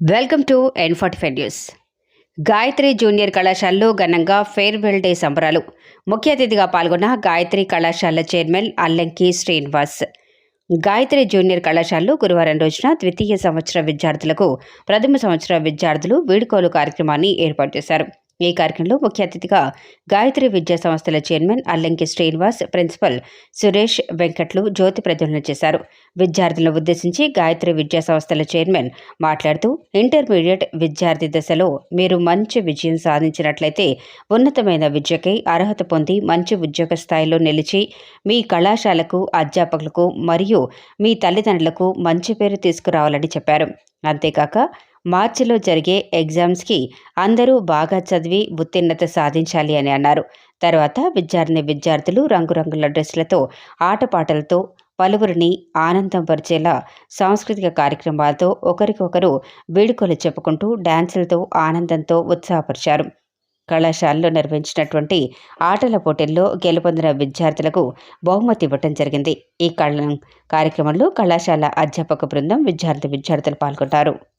Welcome to N forty five news. Gayatri junior కళాశాలలో ఘనంగా farewell day సంబరాలు. ముఖ్య అతిథిగా పాల్గొన్న గాయత్రి కళాశాల చైర్మన్ అల్లంకి శ్రీనివాస్. గాయత్రి జూనియర్ కళాశాలలో గురువారం రోజున ద్వితీయ సంవత్సర విద్యార్థులకు ప్రథమ సంవత్సర విద్యార్థులు వీడుకోలు కార్యక్రమాన్ని ఏర్పాటు చేశారు. ఈ కార్యక్రమంలో ముఖ్య అతిథిగా గాయత్రి విద్యా సంస్థల చైర్మన్ అల్లంకి శ్రీనివాస్ ప్రిన్సిపల్ సురేష్ వెంకట్లు జ్యోతి ప్రజ్వలన చేశారు. విద్యార్థులను ఉద్దేశించి గాయత్రి విద్యా సంస్థల చైర్మన్ మాట్లాడుతూ ఇంటర్మీడియట్ విద్యార్థి దశలో మీరు మంచి విజయం సాధించినట్లయితే ఉన్నతమైన విద్యకై అర్హత పొంది మంచి ఉద్యోగ స్థాయిలో నిలిచి మీ కళాశాలకు అధ్యాపకులకు మరియు మీ తల్లిదండ్రులకు మంచి పేరు తీసుకురావాలని చెప్పారు. అంతేకాక మార్చిలో జరిగే ఎగ్జామ్స్కి అందరూ బాగా చదివి ఉత్తీర్ణత సాధించాలి అని అన్నారు. తర్వాత విద్యార్థిని విద్యార్థులు రంగురంగుల డ్రెస్లతో ఆటపాటలతో పలువురిని ఆనందం పరిచేలా సాంస్కృతిక కార్యక్రమాలతో ఒకరికొకరు వీడుకోలు చెప్పుకుంటూ డ్యాన్సులతో ఆనందంతో ఉత్సాహపరిచారు. కళాశాలలో నిర్వహించినటువంటి ఆటల పోటీల్లో గెలుపొందిన విద్యార్థులకు బహుమతి ఇవ్వటం జరిగింది. ఈ కళ కార్యక్రమంలో కళాశాల అధ్యాపక బృందం విద్యార్థి విద్యార్థులు పాల్గొంటారు.